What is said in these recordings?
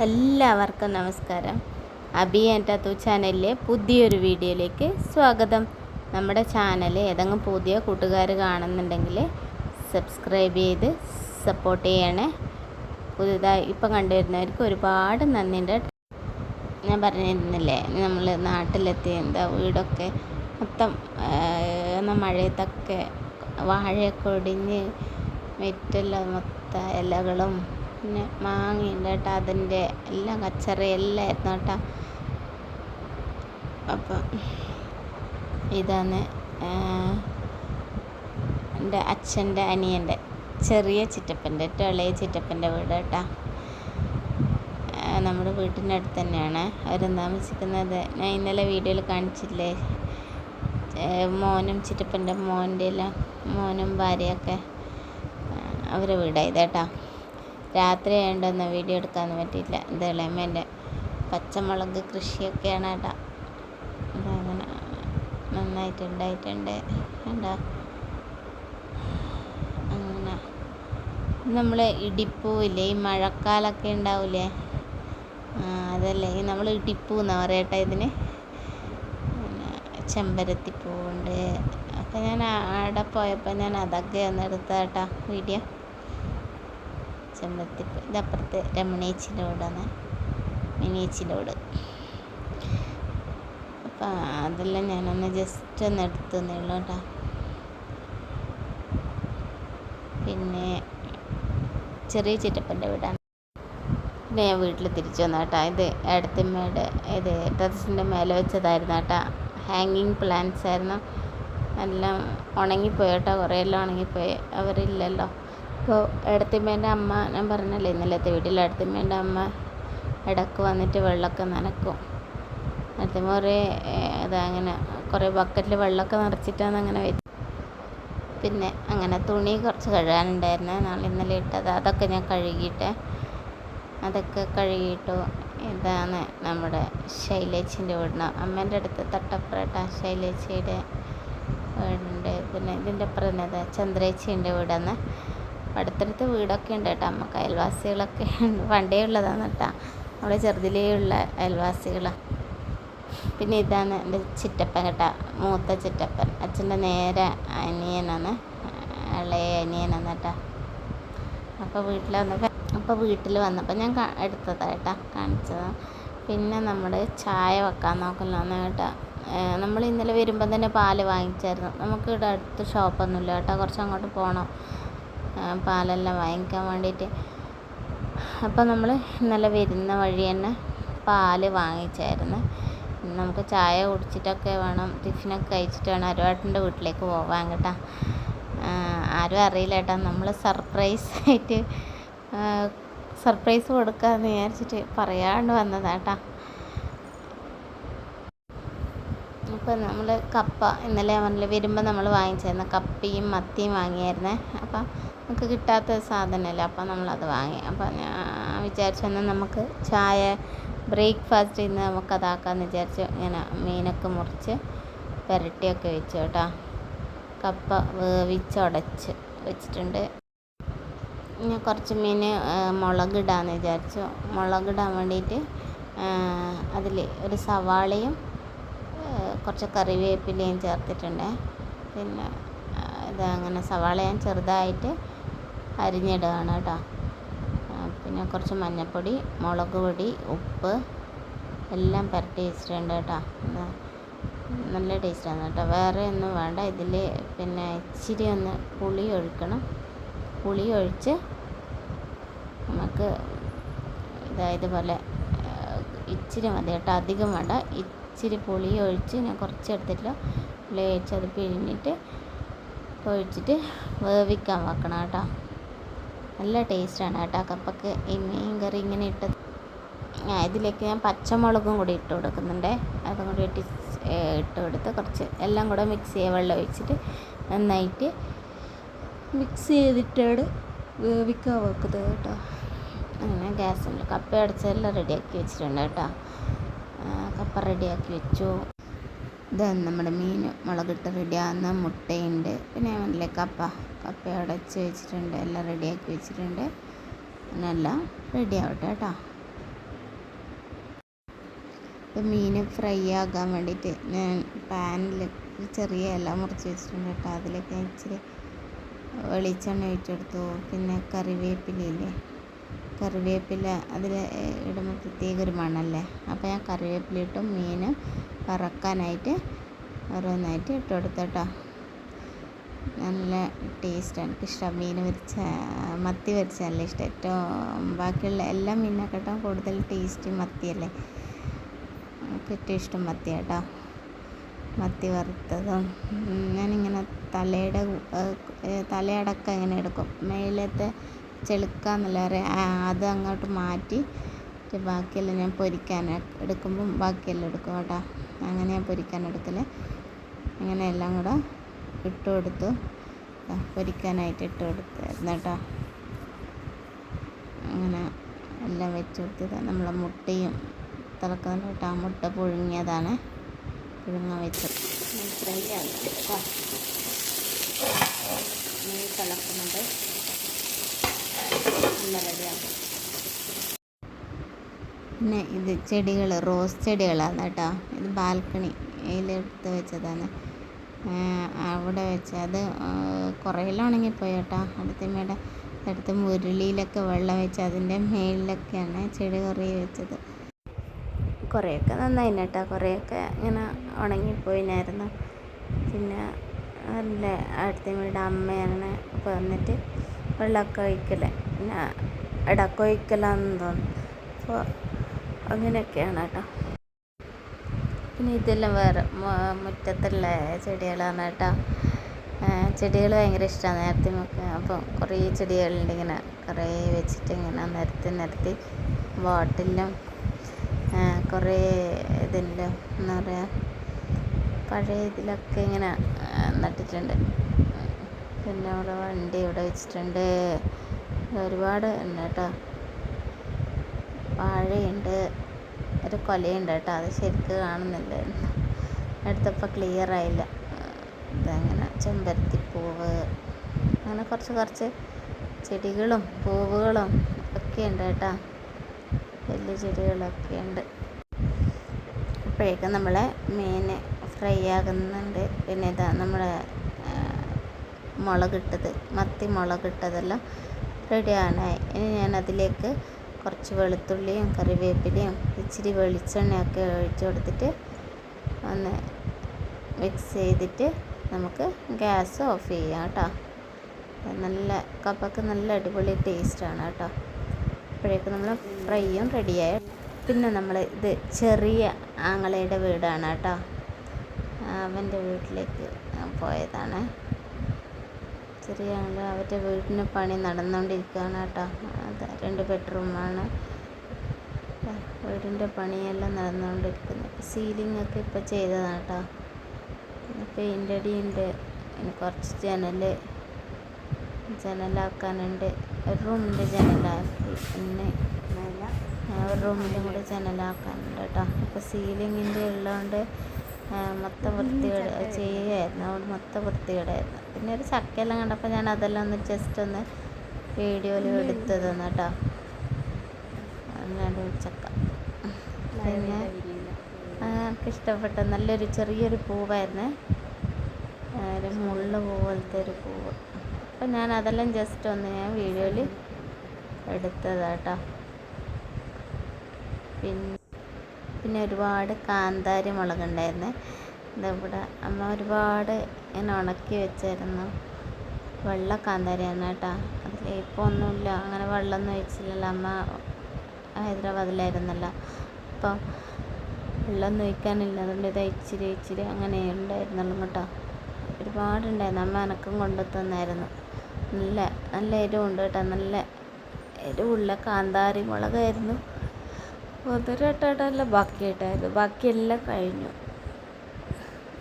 എല്ലാവർക്കും നമസ്കാരം. അബി ആൻഡ് അതു ചാനലിലെ പുതിയൊരു വീഡിയോയിലേക്ക് സ്വാഗതം. നമ്മുടെ ചാനൽ ഏതെങ്കിലും പുതിയ കൂട്ടുകാർ കാണുന്നുണ്ടെങ്കിൽ സബ്സ്ക്രൈബ് ചെയ്ത് സപ്പോർട്ട് ചെയ്യണേ. പുതുതായി ഇപ്പം കണ്ടുവരുന്നവർക്ക് ഒരുപാട് നന്ദിയുണ്ട് ഞാൻ പറഞ്ഞിരുന്നില്ലേ നമ്മൾ നാട്ടിലെത്തി എന്താ വീടൊക്കെ മൊത്തം മഴയത്തൊക്കെ വാഴയൊക്കെ ഒടിഞ്ഞ് മെറ്റെല്ലാം മൊത്തം ഇലകളും പിന്നെ മാങ്ങയുണ്ട് കേട്ടോ അതിന്റെ എല്ലാം കച്ചറ എല്ലാം ആയിരുന്നു കേട്ടോ. അപ്പം ഇതാണ് എന്റെ അച്ഛന്റെ അനിയന്റെ ചെറിയ ചിറ്റപ്പന്റെ ഏറ്റവും ഇളയ ചിറ്റപ്പന്റെ വീട് കേട്ടോ. നമ്മുടെ വീട്ടിന്റെ അടുത്ത് തന്നെയാണ് അവർ താമസിക്കുന്നത്. ഞാൻ ഇന്നലെ വീഡിയോയിൽ കാണിച്ചില്ലേ മോനും ചിറ്റപ്പന്റെ മോന്റെ എല്ലാം മോനും ഭാര്യയൊക്കെ അവരെ വീടായത് കേട്ടോ. രാത്രി ആയതുകൊണ്ടൊന്നും വീഡിയോ എടുക്കാനൊന്നും പറ്റിയില്ല ഇത് ഇളയമ്മേന്റെ പച്ചമുളക് കൃഷിയൊക്കെയാണ് കേട്ടോ. അതങ്ങനെ നന്നായിട്ട് ഉണ്ടായിട്ടുണ്ട്. കണ്ടോ അങ്ങനെ. നമ്മൾ ഇടിപ്പൂവില്ലേ ഈ മഴക്കാലമൊക്കെ ഉണ്ടാവില്ലേ അതല്ലേ. നമ്മൾ ഇടിപ്പൂ എന്നാ പറയട്ടെ ഇതിന്. ചെമ്പരത്തിപ്പൂവുണ്ട്. അപ്പം ഞാൻ അവിടെ പോയപ്പോൾ ഞാൻ അതൊക്കെ ഒന്ന് എടുത്ത കേട്ടോ വീഡിയോ. ചെമ്പരത്തിപ്പൂ ഇതപ്പുറത്ത് രമണേച്ചിന്റെ വീടാണ്. മിനിയേച്ചിന്റെ വീട്. അപ്പം അതെല്ലാം ഞാനൊന്ന് ജസ്റ്റ് ഒന്ന് എടുത്തു തന്നേയുള്ളൂ കേട്ടോ. പിന്നെ ചെറിയ ചിറ്റപ്പന്റെ വീടാണ്. പിന്നെ ഞാൻ വീട്ടിൽ തിരിച്ചു വന്നു കേട്ടോ. ഇത് അടുത്തമ്മയുടെ ഇത് ടെറസിന്റെ മേലെ വെച്ചതായിരുന്നു കേട്ടോ. ഹാങ്ങിങ് പ്ലാന്റ്സ് ആയിരുന്നു. എല്ലാം ഉണങ്ങിപ്പോയി കേട്ടോ. കുറേ എല്ലാം ഉണങ്ങിപ്പോയി. അവരില്ലല്ലോ. അപ്പോൾ എടത്തിമ്മേന്റെ അമ്മ ഞാൻ പറഞ്ഞല്ലേ ഇന്നലത്തെ വീട്ടിൽ എടത്തിമ്മേന്റെ അമ്മ ഇടയ്ക്ക് വന്നിട്ട് വെള്ളമൊക്കെ നനക്കും. എടത്തിമ്മ കുറേ അതങ്ങനെ കുറേ ബക്കറ്റിൽ വെള്ളമൊക്കെ നിറച്ചിട്ടാണ് അങ്ങനെ വെച്ച് പിന്നെ അങ്ങനെ തുണി കുറച്ച് കഴുകാനുണ്ടായിരുന്നു. നാളെ ഇന്നലെ ഇട്ടത്. അതൊക്കെ ഞാൻ കഴുകിയിട്ട് അതൊക്കെ കഴുകിയിട്ടു ഇതാണ് നമ്മുടെ ശൈലേച്ചിന്റെ വീടിന്. അമ്മേന്റെ അടുത്ത് തട്ടപ്പുറട്ട ശൈലേച്ചിയുടെ വീടുണ്ട് പിന്നെ ഇതിന്റെ അപ്പുറം തന്നെ ചന്ദ്രേച്ചിന്റെ വീടാണ് അടുത്തടുത്ത് വീടൊക്കെ ഉണ്ട് കേട്ടോ. നമുക്ക് അയൽവാസികളൊക്കെ പണ്ടേ ഉള്ളതാണ് കേട്ടോ. നമ്മുടെ ചെറുതിലേ ഉള്ള അയൽവാസികൾ പിന്നെ ഇതാണ് എന്റെ ചിറ്റപ്പൻ കേട്ടോ. മൂത്ത ചിറ്റപ്പൻ. അച്ഛന്റെ നേരെ അനിയനാണ്. ഇളയ അനിയനാണ് കേട്ടോ. അപ്പോൾ വീട്ടിൽ വന്നപ്പോൾ അപ്പോൾ വീട്ടിൽ വന്നപ്പോൾ ഞാൻ എടുത്തതാണ് കേട്ടോ. കാണിച്ചതാണ് പിന്നെ നമ്മൾ ചായ വെക്കാൻ നോക്കലാണ് കേട്ടോ. നമ്മൾ ഇന്നലെ വരുമ്പോൾ തന്നെ പാൽ വാങ്ങിച്ചായിരുന്നു. നമുക്ക് ഇവിടെ അടുത്ത് ഷോപ്പൊന്നുമില്ല കേട്ടോ. കുറച്ച് അങ്ങോട്ട് പോകണം പാലെല്ലാം വാങ്ങിക്കാൻ വേണ്ടിയിട്ട്. അപ്പോൾ നമ്മൾ ഇന്നലെ വരുന്ന വഴി തന്നെ പാൽ വാങ്ങിച്ചായിരുന്നു. നമുക്ക് ചായ കുടിച്ചിട്ടൊക്കെ വേണം ടിഫിനൊക്കെ കഴിച്ചിട്ട് വേണം അരുവാട്ടിന്റെ വീട്ടിലേക്ക് പോകാൻ കേട്ടോ. ആരും അറിയില്ല കേട്ടോ. നമ്മൾ സർപ്രൈസ് ആയിട്ട് സർപ്രൈസ് കൊടുക്കാമെന്ന് വിചാരിച്ചിട്ട് പറയാണ്ട് വന്നതാണ് അപ്പോൾ നമ്മൾ കപ്പ ഇന്നലെ പറഞ്ഞില്ലേ വരുമ്പോൾ നമ്മൾ വാങ്ങിച്ചായിരുന്നു കപ്പയും മത്തിയും വാങ്ങിയായിരുന്നേ. അപ്പം നമുക്ക് കിട്ടാത്ത സാധനമല്ലേ അപ്പം നമ്മളത് വാങ്ങി. അപ്പം ഞാൻ വിചാരിച്ചു എന്നാൽ നമുക്ക് ചായ ബ്രേക്ക്ഫാസ്റ്റ് ഇന്ന് നമുക്കതാക്കാമെന്ന് വിചാരിച്ചു. ഇങ്ങനെ മീനൊക്കെ മുറിച്ച് പുരട്ടിയൊക്കെ വെച്ചു കേട്ടോ. കപ്പ വേവിച്ചുടച്ച് വെച്ചിട്ടുണ്ട്. ഞാൻ കുറച്ച് മീൻ മുളകിടാന്ന് വിചാരിച്ചു. മുളകിടാൻ വേണ്ടിയിട്ട് അതിൽ ഒരു സവാളയും കുറച്ച് കറിവേപ്പിലയും ചേർത്തിട്ടുണ്ട്. പിന്നെ ഇത് അങ്ങനെ സവാള ഞാൻ ചെറുതായിട്ട് അരിഞ്ഞിടുകയാണ് കേട്ടോ. പിന്നെ കുറച്ച് മഞ്ഞൾപ്പൊടി മുളക് പൊടി ഉപ്പ് എല്ലാം പുരട്ടി വെച്ചിട്ടുണ്ട് കേട്ടോ. നല്ല ടേസ്റ്റാണ് കേട്ടോ. വേറെ ഒന്നും വേണ്ട. ഇതിൽ പിന്നെ ഇച്ചിരി ഒന്ന് പുളി ഒഴിക്കണം. പുളി ഒഴിച്ച് നമുക്ക് ഇതായതുപോലെ ഇച്ചിരി മതി കേട്ടോ. അധികം വേണ്ട. ഇച്ചിരി പുളി ഒഴിച്ച് ഞാൻ കുറച്ച് എടുത്തിട്ട് പുളി ഒഴിച്ച് അത് പിഴിഞ്ഞിട്ട് ഒഴിച്ചിട്ട് വേവിക്കാൻ വെക്കണം കേട്ടോ. നല്ല ടേസ്റ്റാണ് കേട്ടോ. കപ്പക്ക് ഈ മീൻ കറി ഇങ്ങനെ ഇട്ടത്. ഇതിലേക്ക് ഞാൻ പച്ചമുളകും കൂടി ഇട്ട് കൊടുക്കുന്നുണ്ട്. അതും കൂടി ഇട്ട് ഇട്ട് കൊടുത്ത് കുറച്ച് എല്ലാം കൂടെ മിക്സ് ചെയ്യുക വെള്ളം ഒഴിച്ചിട്ട് നന്നായിട്ട് മിക്സ് ചെയ്തിട്ടാണ് വേവിക്കാൻ വെക്കുന്നത് കേട്ടോ. അങ്ങനെ ഗ്യാസിൽ കപ്പ അടച്ചെല്ലാം റെഡിയാക്കി വെച്ചിട്ടുണ്ട് കേട്ടോ. കപ്പ റെഡിയാക്കി വെച്ചു. ഇത് നമ്മുടെ മീൻ മുളകിട്ട് റെഡിയാകുന്ന മുട്ടയുണ്ട്. പിന്നെ നല്ല കപ്പ കപ്പ അടച്ച് വെച്ചിട്ടുണ്ട്. എല്ലാം റെഡിയാക്കി വെച്ചിട്ടുണ്ട്. അങ്ങനെ എല്ലാം റെഡി ആവട്ടെ കേട്ടോ. ഇപ്പം മീൻ ഫ്രൈ ആക്കാൻ വേണ്ടിയിട്ട് ഞാൻ പാനിൽ ചെറിയ ഇല മുറിച്ച് വെച്ചിട്ടുണ്ട് കേട്ടോ. അതിലേക്ക് ഇച്ചിരി വെളിച്ചെണ്ണ ഒഴിച്ചെടുത്തു. പിന്നെ കറിവേപ്പിലയില്ലേ കറിവേപ്പില അതിൽ ഇടുമ്പോൾ പ്രത്യേക ഒരു മണമല്ലേ അപ്പോൾ ഞാൻ കറിവേപ്പില ഇട്ടും മീൻ വറക്കാനായിട്ട് ഓരോന്നായിട്ട് ഇട്ട് കൊടുത്തു കേട്ടോ നല്ല ടേസ്റ്റാണ്. എനിക്കിഷ്ടം മീൻ പൊരിച്ച മത്തി പൊരിച്ച നല്ല ഇഷ്ടം. ഏറ്റവും ബാക്കിയുള്ള എല്ലാ മീനിനെക്കാട്ടും കൂടുതൽ ടേസ്റ്റ് മത്തിയല്ലേ? എനിക്ക് ഏറ്റവും ഇഷ്ടം മത്തി കേട്ടോ മത്തി വറുത്തതും ഞാനിങ്ങനെ തലയുടെ തലയടക്കം ഇങ്ങനെ എടുക്കും. മേലത്തെ ചെളുക്കാന്നല്ല പറയുക അത് അങ്ങോട്ട് മാറ്റി ബാക്കിയെല്ലാം ഞാൻ പൊരിക്കാൻ എടുക്കുമ്പം ബാക്കിയെല്ലാം എടുക്കും കേട്ടോ. അങ്ങനെ ഞാൻ പൊരിക്കാൻ എടുക്കൽ അങ്ങനെ എല്ലാം കൂടെ ഇട്ട് കൊടുത്തു. പൊരിക്കാനായിട്ട് ഇട്ട് കൊടുത്തായിരുന്നു കേട്ടോ. അങ്ങനെ എല്ലാം വെച്ച് കൊടുത്തത്. നമ്മളെ മുട്ടയും തിളക്കുന്നുണ്ട് കേട്ടോ. ആ മുട്ട പുഴുങ്ങിയതാണ്. പുഴുങ്ങാൻ വെച്ചത് ഫ്രൈ ആകും കേട്ടോ തിളക്കുന്നുണ്ട്. നല്ല റെഡിയാക്കും പിന്നെ ഇത് ചെടികൾ റോസ് ചെടികളാണ് കേട്ടോ. ഇത് ബാൽക്കണി അതിലെടുത്ത് വെച്ചതാണ്. അവിടെ വെച്ച് അത് കുറേയെല്ലാം ഉണങ്ങിപ്പോയി കേട്ടോ. അടുത്തമ്മയുടെ അടുത്ത് മുരളിയിലൊക്കെ വെള്ളം വെച്ച് അതിന്റെ മേളിലൊക്കെയാണ് ചെടി കുറേ വെച്ചത്. കുറേയൊക്കെ നന്നായി കേട്ടോ. കുറേയൊക്കെ ഇങ്ങനെ ഉണങ്ങിപ്പോയിനായിരുന്നു. പിന്നെ അടുത്ത അടുത്തമ്മയുടെ അമ്മയാണ് വന്നിട്ട് വെള്ളമൊക്കെ ഒഴിക്കൽ പിന്നെ ഇടക്കൊഴിക്കലാന്ന് തോന്നുന്നു. അപ്പോൾ അങ്ങനെയൊക്കെയാണ് കേട്ടോ പിന്നെ ഇതെല്ലാം വേറെ മുറ്റത്തുള്ള ചെടികളാണ് കേട്ടോ. ചെടികൾ ഭയങ്കര ഇഷ്ടമാണ് നേരത്തെ നമുക്ക്. അപ്പം കുറേ ചെടികളുണ്ട് ഇങ്ങനെ. കുറേ വെച്ചിട്ട് ഇങ്ങനെ നിരത്തി നിരത്തി ബോട്ടിലും കുറേ ഇതിന്റെ എന്താ പറയുക പഴയ ഇതിലൊക്കെ ഇങ്ങനെ നട്ടിട്ടുണ്ട്. പിന്നെ അവിടെ വണ്ടി ഇവിടെ വെച്ചിട്ടുണ്ട്. ഒരുപാട് ഉണ്ട് കേട്ടോ. വാഴയുണ്ട് ഒരു കൊലയുണ്ട് കേട്ടോ. അത് ശരിക്ക് കാണുന്നില്ല. എടുത്തപ്പോൾ ക്ലിയർ ആയില്ല. ഇതങ്ങനെ ചെമ്പരത്തിപ്പൂവ് അങ്ങനെ കുറച്ച് കുറച്ച് ചെടികളും പൂവുകളും ഒക്കെ ഉണ്ട് കേട്ടോ. വലിയ ചെടികളൊക്കെ ഉണ്ട്. അപ്പോഴേക്കും നമ്മളെ മീൻ ഫ്രൈ ആകുന്നുണ്ട്. പിന്നെ ഇതാ നമ്മുടെ മുളകിട്ടത് മത്തി മുളകിട്ടതെല്ലാം റെഡിയാനായി ഇനി ഞാൻ അതിലേക്ക് കുറച്ച് വെളുത്തുള്ളിയും കറിവേപ്പിലയും ഇച്ചിരി വെളിച്ചെണ്ണയൊക്കെ ഒഴിച്ച് കൊടുത്തിട്ട് ഒന്ന് മിക്സ് ചെയ്തിട്ട് നമുക്ക് ഗ്യാസ് ഓഫ് ചെയ്യാം കേട്ടോ. നല്ല കപ്പക്ക് നല്ല അടിപൊളി ടേസ്റ്റാണ് കേട്ടോ. അപ്പോഴേക്ക് നമ്മൾ ഫ്രൈയും റെഡിയായി പിന്നെ നമ്മൾ ഇത് ചെറിയ ആങ്ങളയുടെ വീടാണ് കേട്ടോ. അവന്റെ വീട്ടിലേക്ക് പോയതാണ്. ചെറിയ ആങ്ങൾ അവരുടെ വീടിന് പണി നടന്നുകൊണ്ടിരിക്കുകയാണ് കേട്ടോ. അത് രണ്ട് ബെഡ്റൂമാണ്. വീടിന്റെ പണിയെല്ലാം നടന്നുകൊണ്ടിരിക്കുന്നത് സീലിംഗ് ഒക്കെ ഇപ്പോൾ ചെയ്തതാണ് കേട്ടോ. പെയിന്റ് അടിയുണ്ട്. പിന്നെ കുറച്ച് ജനൽ ജനലാക്കാനുണ്ട്. ഒരു റൂമിന്റെ ജനലാക്കി. പിന്നെ ഒരു റൂമിലും കൂടെ ജനലാക്കാനുണ്ട് കേട്ടോ. ഇപ്പോൾ സീലിങ്ങിന്റെ ഉള്ളതുകൊണ്ട് മൊത്തം വൃത്തികേട് ചെയ്യുകയായിരുന്നു അതുകൊണ്ട് മൊത്തം വൃത്തികേടായിരുന്നു. പിന്നെ ഒരു ചക്കയെല്ലാം കണ്ടപ്പോൾ ഞാൻ അതെല്ലാം ഒന്ന് ജസ്റ്റ് ഒന്ന് വീഡിയോയിൽ എടുത്തതെന്ന് കേട്ടോ. അല്ലാണ്ട് ചക്ക. പിന്നെ എനിക്ക് ഇഷ്ടപ്പെട്ട നല്ലൊരു ചെറിയൊരു പൂവായിരുന്നു. ഒരു മുള്ള പോലത്തെ ഒരു പൂവ്. അപ്പം ഞാൻ അതെല്ലാം ജസ്റ്റ് ഒന്ന് ഞാൻ വീഡിയോയിൽ എടുത്തതാട്ടോ പിന്നെ പിന്നെ ഒരുപാട് കാന്താരി മുളകുണ്ടായിരുന്നു. ഇതിവിടെ അമ്മ ഒരുപാട് ഇങ്ങനെ ഉണക്കി വെച്ചായിരുന്നു വെള്ള കാന്താരിയാണ് കേട്ടോ. അതിൽ ഇപ്പോൾ ഒന്നുമില്ല. അങ്ങനെ വെള്ളമൊന്നും ഒഴിച്ചില്ലല്ലോ. അമ്മ ഹൈദരാബാദിലായിരുന്നല്ലോ. അപ്പം വെള്ളം ഒഴിക്കാനില്ല. അതുകൊണ്ട് ഇത് ഇച്ചിരി ഇച്ചിരി അങ്ങനെ ഉണ്ടായിരുന്നുള്ളൂ കേട്ടോ. ഒരുപാടുണ്ടായിരുന്നു. അമ്മ എനക്കും കൊണ്ടു തന്നായിരുന്നു നല്ല നല്ല എരിവുണ്ട് കേട്ടോ. നല്ല എരിവുള്ള കാന്താരി മുളകായിരുന്നു. ഒന്നരട്ടല്ല ബാക്കിയിട്ടായത് ബാക്കിയെല്ലാം കഴിഞ്ഞു.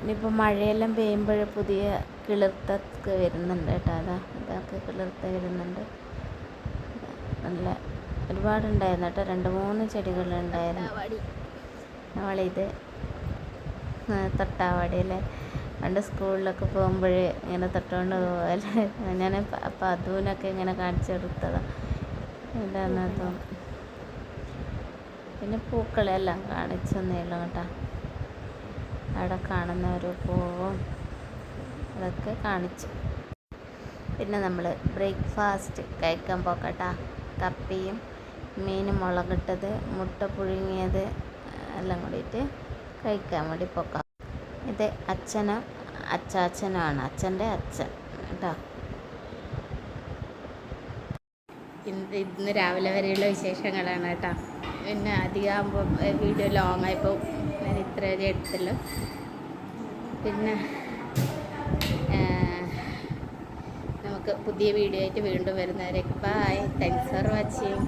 ഇനിയിപ്പോൾ മഴയെല്ലാം പെയ്യുമ്പോൾ പുതിയ കിളിർത്തൊക്കെ വരുന്നുണ്ട് കേട്ടോ. അതാ ഇതൊക്കെ കിളിർത്ത് വരുന്നുണ്ട്. നല്ല ഒരുപാടുണ്ടായിരുന്നു കേട്ടോ. രണ്ട് മൂന്ന് ചെടികളുണ്ടായിരുന്നു. അവളിത് തൊട്ടാവാടിയല്ലേ പണ്ട് സ്കൂളിലൊക്കെ പോകുമ്പോൾ ഇങ്ങനെ തൊട്ടുകൊണ്ട് പോകല്ലേ ഞാൻ അപ്പം അതുവിനൊക്കെ ഇങ്ങനെ കാണിച്ചു കൊടുത്തതാണ് എന്താണെന്ന് തോന്നുന്നു പിന്നെ പൂക്കളെല്ലാം കാണിച്ചെന്നേ ഉള്ളൂ കേട്ടോ. അവിടെ കാണുന്ന ഒരു പൂവും അതൊക്കെ കാണിച്ചു. പിന്നെ നമ്മൾ ബ്രേക്ക്ഫാസ്റ്റ് കഴിക്കാൻ പോക്കട്ടാ. കപ്പിയും മീൻ മുളകിട്ടത് മുട്ട പുഴുങ്ങിയത് എല്ലാം കൂടിയിട്ട് കഴിക്കാൻ വേണ്ടി പോക്കാം. ഇത് അച്ഛനും അച്ചാച്ചനുമാണ് അച്ഛന്റെ അച്ഛൻ കേട്ടോ. ഇന്ന് ഇന്ന് രാവിലെ വരെയുള്ള വിശേഷങ്ങളാണ് കേട്ടോ. പിന്നെ അധികമാകുമ്പോൾ വീഡിയോ ലോങ് ആയപ്പോൾ ഞാൻ ഇത്ര വരെ എടുത്തല്ലോ. പിന്നെ നമുക്ക് പുതിയ വീഡിയോ ആയിട്ട് വീണ്ടും വരുന്നവരെ ബൈ താങ്ക്സ് ഫോർ വാച്ചിങ്